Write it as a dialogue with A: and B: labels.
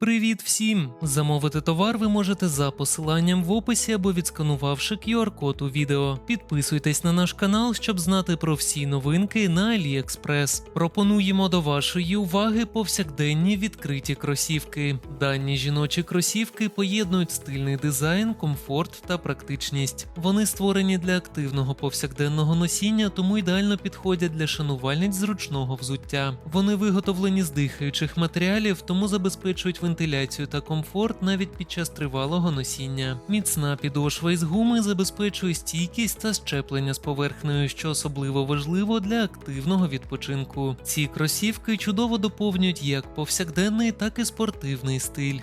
A: Привіт всім! Замовити товар ви можете за посиланням в описі або відсканувавши QR-код у відео. Підписуйтесь на наш канал, щоб знати про всі новинки на AliExpress. Пропонуємо до вашої уваги повсякденні відкриті кросівки. Дані жіночі кросівки поєднують стильний дизайн, комфорт та практичність. Вони створені для активного повсякденного носіння, тому ідеально підходять для шанувальниць зручного взуття. Вони виготовлені з дихаючих матеріалів, тому забезпечують вентиляцію та комфорт навіть під час тривалого носіння. Міцна підошва із гуми забезпечує стійкість та щеплення з поверхнею, що особливо важливо для активного відпочинку. Ці кросівки чудово доповнюють як повсякденний, так і спортивний стиль.